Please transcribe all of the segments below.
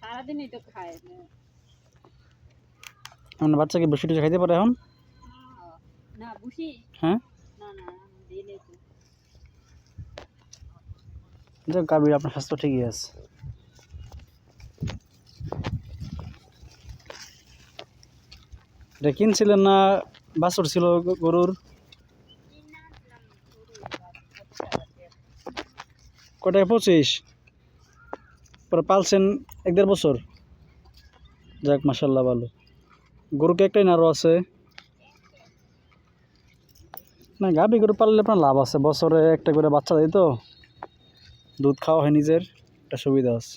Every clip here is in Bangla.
সারাদিনই তো খায় আপনার বাচ্চাকে বসে টুসে খাইতে পারে এখন? না বুঝি হ্যাঁ? না না দিলে তো। যাক গাভীর আপনার স্বাস্থ্য ঠিকই আছে। এটা কিনছিলেন না বাছর ছিল গরুর? কটায়? পঁচিশ? পরে পালছেন এক দেড় বছর। যাক মাসাল্লাহ ভালো। গরুকে একটাই নাড়ো আছে? না, গাভী গরু পাললে আপনার লাভ আছে। বছরে একটা করে বাচ্চা দেয় তো। দুধ খাওয়া হয় নিজের, একটা সুবিধা আছে।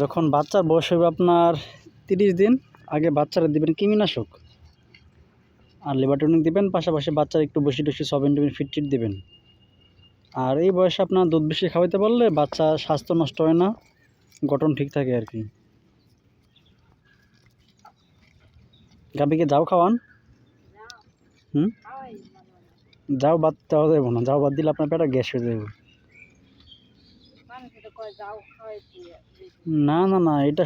যখন বাচ্চার বয়স হবে আপনার তিরিশ দিন, আগে বাচ্চারা দিবেন কৃমিনাশক। আর লিভার টনিক দিবেন, পাশাপাশি বাচ্চার একটু বেশি বেশি সেভেন্টিন ফিফটিন দেবেন। আর এই বয়সে আপনার দুধ বেশি খাওয়াইতে পারলে বাচ্চা স্বাস্থ্য নষ্ট হয় না, গঠন ঠিক থাকে আর কি। গাভীকে যাও খাওয়ান। হুম? যাও বাদ দেওয়া যাবে না, যাও বাদ দিলে আপনার পেটে গ্যাস হয়ে যাবে না না না, এটা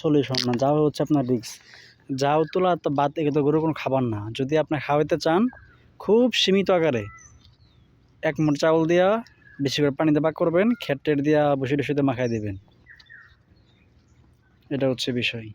সলিউশন না যাও হচ্ছে আপনার রিক্স যাও তোলা বাদ থেকে তো গরু কোনো খাবার না। যদি আপনি খাওয়াইতে চান, খুব সীমিত আকারে। এক মোট চাউল দিয়া বেশি করে পানিতে পাক করবেন খেট টেট দিয়া বসে টসিতে মাখাই দেবেন। এটা হচ্ছে বিষয়।